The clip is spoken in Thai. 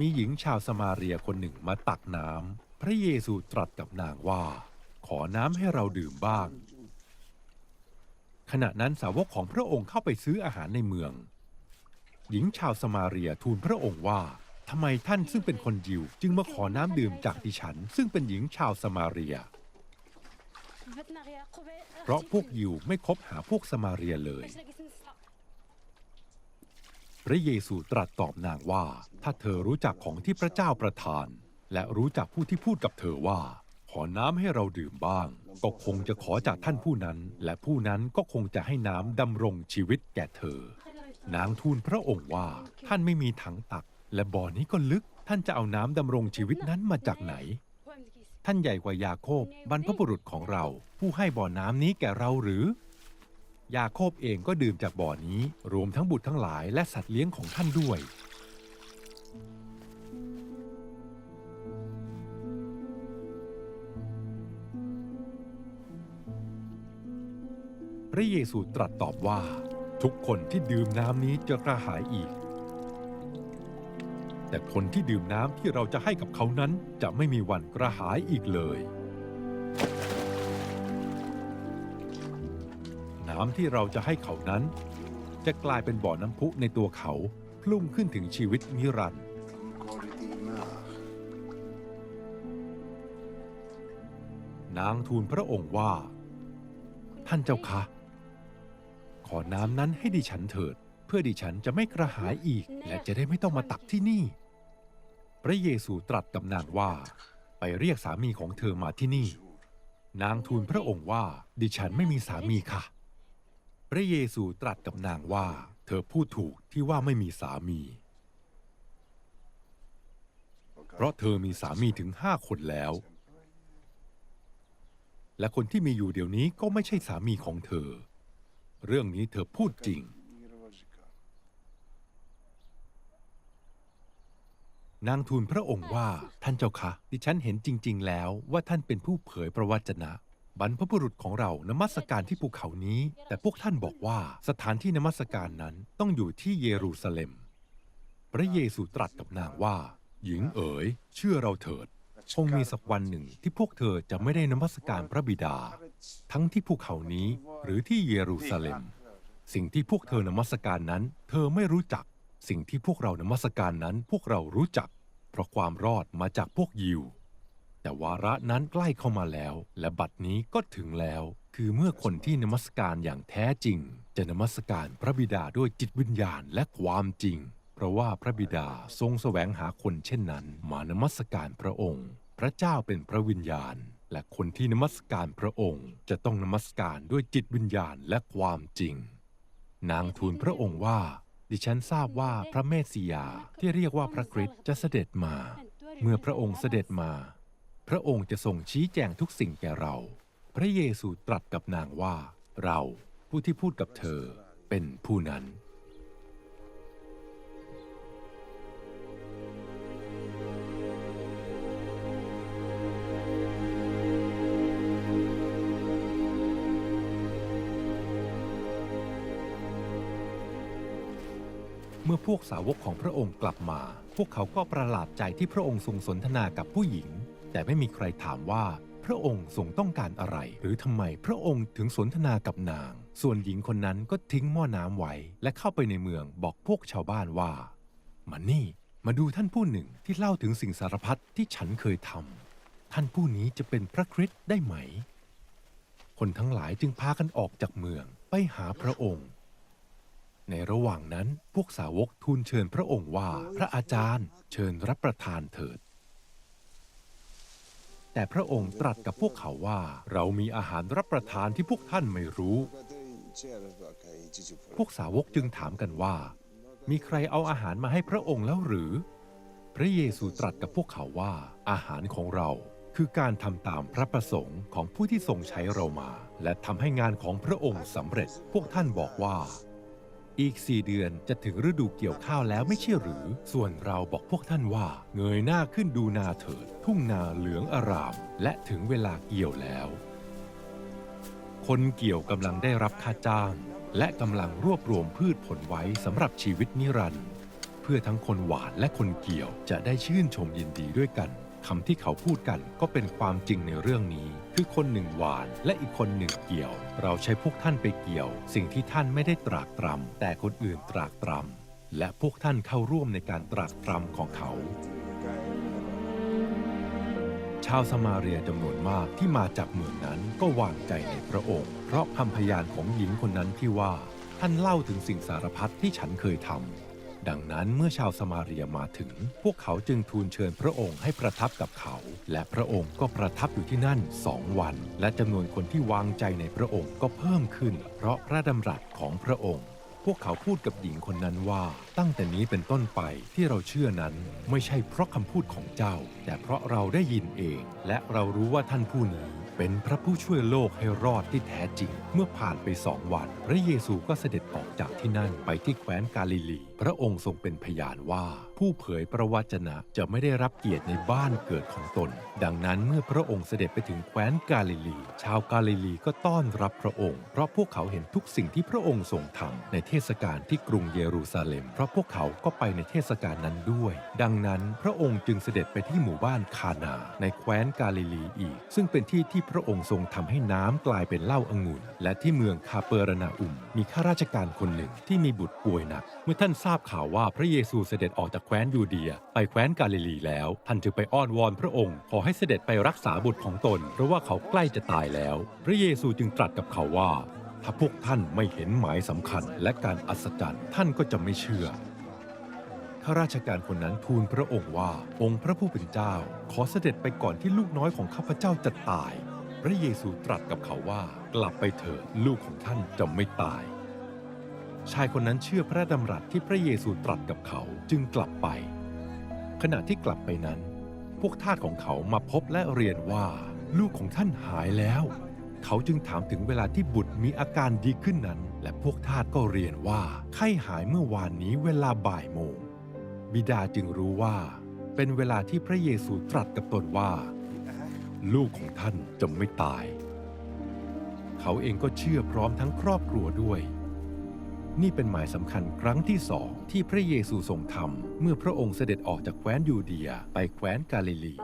มีหญิงชาวสมาเรียคนหนึ่งมาตักน้ำ พระเยซูตรัสกับนางว่า ขอน้ำให้เราดื่มบ้าง ขณะนั้นสาวกของพระองค์เข้าไปซื้ออาหารในเมือง หญิงชาวสมาเรียทูลพระองค์ว่าทำไมท่านซึ่งเป็นคนยิว จึงมาขอน้ำดื่มจากดิฉัน ซึ่งเป็นหญิงชาวสมาเรีย เพราะพวกยิวไม่คบหาพวกสมาเรียเลย ระเยซูตรัสตอบนางว่า ถ้าเธอรู้จักของที่พระเจ้าประทาน และรู้จักผู้ที่พูดกับเธอว่า ขอน้ำให้เราดื่มบ้าง ก็คงจะขอจากท่านผู้นั้น และผู้นั้นก็คงจะให้น้ำดำรงชีวิตแก่เธอ นางทูลพระองค์ว่า ท่านไม่มีถังตัก และบ่อนี้ก็ลึก ท่านจะเอาน้ำดำรงชีวิตนั้นมาจากไหน ท่านใหญ่กว่ายาโคบบรรพบุรุษของเรา ผู้ให้บ่อน้ำนี้แก่เราหรือ ยาโคบเองก็ดื่มจากบ่อนี้ รวมทั้งบุตรทั้งหลายและสัตว์เลี้ยงของท่านด้วย พระเยซูตรัสตอบว่า ทุกคนที่ดื่มน้ำนี้จะกระหายอีก แต่คนที่ดื่มน้ำที่เราจะให้กับเขานั้นจะไม่มีวันกระหายอีกเลย น้ำที่เราจะให้เขานั้น จะกลายเป็นบ่อน้ำพุในตัวเขาพลุ่งขึ้นถึงชีวิตนิรันดร์นางทูลพระองค์ว่า ท่านเจ้าคะ ขอน้ำนั้นให้ดิฉันเถิด เพื่อดิฉันจะไม่กระหายอีก และจะได้ไม่ต้องมาตักที่นี่ พระเยซูตรัสกับนางว่า ไปเรียกสามีของเธอมาที่นี่ นางทูลพระองค์ว่า ดิฉันไม่มีสามีค่ะ พระเยซูตรัสกับนางว่า เธอพูดถูกที่ว่าไม่มีสามี เพราะเธอมีสามีถึงห้าคนแล้ว และคนที่มีอยู่เดี๋ยวนี้ก็ไม่ใช่สามีของเธอ เรื่องนี้เธอพูดจริง นางทูลพระองค์ว่าท่านเจ้าคะดิฉันเห็นจริง ๆ แล้วว่าท่านเป็นผู้เผยพระวจนะ บรรพบุรุษของเรานมัสการที่ภูเขานี้ แต่พวกท่านบอกว่าสถานที่นมัสการนั้นต้องอยู่ที่เยรูซาเล็ม พระเยซูตรัสกับนางว่า หญิงเอ๋ย เชื่อเราเถิดคงมีสักวันหนึ่งที่พวกเธอจะไม่ได้นมัสการพระบิดา ทั้งที่ภูเขานี้หรือที่เยรูซาเล็ม สิ่งที่พวกเธอนมัสการนั้น เธอไม่รู้จัก สิ่งที่พวกเรานมัสการนั้นพวกเรารู้จัก เพราะความรอดมาจากพวกยิว แต่วาระนั้นใกล้เข้ามาแล้ว และบัดนี้ก็ถึงแล้ว คือเมื่อคนที่นมัสการอย่างแท้จริง จะนมัสการพระบิดาด้วยจิตวิญญาณและความจริง เพราะว่าพระบิดาทรงแสวงหาคนเช่นนั้น มานมัสการพระองค์ พระเจ้าเป็นพระวิญญาณ และคนที่นมัสการพระองค์ จะต้องนมัสการด้วยจิตวิญญาณและความจริง นางทูลพระองค์ว่า ดิฉันทราบว่าพระเมสสิยาที่เรียกว่าพระคริสต์จะเสด็จมา เมื่อพระองค์เสด็จมา พระองค์จะทรงชี้แจงทุกสิ่งแก่เรา พระเยซูตรัสกับนางว่า เราผู้ที่พูดกับเธอเป็นผู้นั้น เมื่อพวกสาวกของพระองค์กลับมา พวกเขาก็ประหลาดใจที่พระองค์ทรงสนทนากับผู้หญิง แต่ไม่มีใครถามว่าพระองค์ทรงต้องการอะไร หรือทำไมพระองค์ถึงสนทนากับนาง ส่วนหญิงคนนั้นก็ทิ้งหม้อน้ำไว้ และเข้าไปในเมืองบอกพวกชาวบ้านว่า มานี่ มาดูท่านผู้หนึ่งที่เล่าถึงสิ่งสารพัดที่ฉันเคยทำท่านผู้นี้จะเป็นพระคริสต์ได้ไหม คนทั้งหลายจึงพากันออกจากเมืองไปหาพระองค์ ในระหว่างนั้นพวกสาวกทูลเชิญพระองค์ว่า พระอาจารย์ เชิญรับประทานเถิด แต่พระองค์ตรัสกับพวกเขาว่า เรามีอาหารรับประทานที่พวกท่านไม่รู้ พวกสาวกจึงถามกันว่า มีใครเอาอาหารมาให้พระองค์แล้วหรือ พระเยซูตรัสกับพวกเขาว่า อาหารของเราคือการทำตามพระประสงค์ของผู้ที่ทรงใช้เรามา และทำให้งานของพระองค์สำเร็จ พวกท่านบอกว่า อีกสี่เดือนจะถึงฤดูเกี่ยวข้าวแล้วไม่ใช่หรือ ส่วนเราบอกพวกท่านว่า เงยหน้าขึ้นดูนาเถิด ทุ่งนาเหลืองอาราม และถึงเวลาเกี่ยวแล้ว คนเกี่ยวกำลังได้รับค่าจ้าง และกำลังรวบรวมพืชผลไว้สำหรับชีวิตนิรันดร์เพื่อทั้งคนหวานและคนเกี่ยวจะได้ชื่นชมยินดีด้วยกัน คำที่เขาพูดกันก็เป็นความจริงในเรื่องนี้ คือคนหนึ่งหวานและอีกคนหนึ่งเกี่ยว เราใช้พวกท่านไปเกี่ยว สิ่งที่ท่านไม่ได้ตรากตรำแต่คนอื่นตรากตรำและพวกท่านเข้าร่วมในการตรากตรำของเขา ชาวสมาเรียจำนวนมากที่มาจากเมืองนั้นก็วางใจในพระองค์ เพราะคำพยานของหญิงคนนั้นที่ว่า ท่านเล่าถึงสิ่งสารพัดที่ฉันเคยทำ ดังนั้นเมื่อชาวสมาเรียมาถึง พวกเขาจึงทูลเชิญพระองค์ให้ประทับกับเขา และพระองค์ก็ประทับอยู่ที่นั่นสองวัน และจำนวนคนที่วางใจในพระองค์ก็เพิ่มขึ้น เพราะพระดำรัสของพระองค์ พวกเขาพูดกับหญิงคนนั้นว่า ตั้งแต่นี้เป็นต้นไปที่เราเชื่อนั้นไม่ใช่เพราะคำพูดของเจ้า แต่เพราะเราได้ยินเอง และเรารู้ว่าท่านผู้นี้เป็นพระผู้ช่วยโลกให้รอดที่แท้จริง เมื่อผ่านไปสองวัน พระเยซูก็เสด็จออกจากที่นั่นไปที่แคว้นกาลิลี พระองค์ทรงเป็นพยานว่า ผู้เผยประวจนะจะไม่ได้รับเกียรติในบ้านเกิดของตน ดังนั้นเมื่อพระองค์เสด็จไปถึงแคว้นกาลิลี ชาวกาลิลีก็ต้อนรับพระองค์ เพราะพวกเขาเห็นทุกสิ่งที่พระองค์ทรงทำในเทศกาลที่กรุงเยรูซาเล็ม เพราะพวกเขาก็ไปในเทศกาลนั้นด้วย ดังนั้นพระองค์จึงเสด็จไปที่หมู่บ้านคานา ในแคว้นกาลิลีอีก ซึ่งเป็นที่ที่พระองค์ทรงทำให้น้ำกลายเป็นเหล้าองุ่น และที่เมืองคาเปอร์นาอุม มีข้าราชการคนหนึ่งที่มีบุตรป่วยหนัก เมื่อท่านทราบข่าวว่าพระเยซูเสด็จออกจากแคว้นยูเดีย ไปแคว้นกาลิลีแล้ว ท่านจึงไปอ้อนวอนพระองค์ ขอให้เสด็จไปรักษาบุตรของตน เพราะว่าเขาใกล้จะตายแล้ว พระเยซูจึงตรัสกับเขาว่า ถ้าพวกท่านไม่เห็นหมายสำคัญและการอัศจรรย์ท่านก็จะไม่เชื่อข้าราชการคนนั้นทูลพระองค์ว่า องค์พระผู้เป็นเจ้า ขอเสด็จไปก่อนที่ลูกน้อยของข้าพเจ้าจะตาย พระเยซูตรัสกับเขาว่า กลับไปเถิดลูกของท่านจะไม่ตาย ชายคนนั้นเชื่อพระดำรัสที่พระเยซูตรัสกับเขาจึงกลับไป ขณะที่กลับไปนั้น พวกทาสของเขามาพบและเรียนว่า ลูกของท่านหายแล้ว เขาจึงถามถึงเวลาที่บุตรมีอาการดีขึ้นนั้น และพวกทาสก็เรียนว่าไข้หายเมื่อวานนี้เวลาบ่ายโมงบิดาจึงรู้ว่า เป็นเวลาที่พระเยซูตรัสกับตนว่า ลูกของท่านจะไม่ตาย เขาเองก็เชื่อพร้อมทั้งครอบครัวด้วย นี่เป็นหมายสำคัญครั้งที่สองที่พระเยซูทรงทำเมื่อพระองค์เสด็จออกจากแคว้นยูเดียไปแคว้นกาลิลี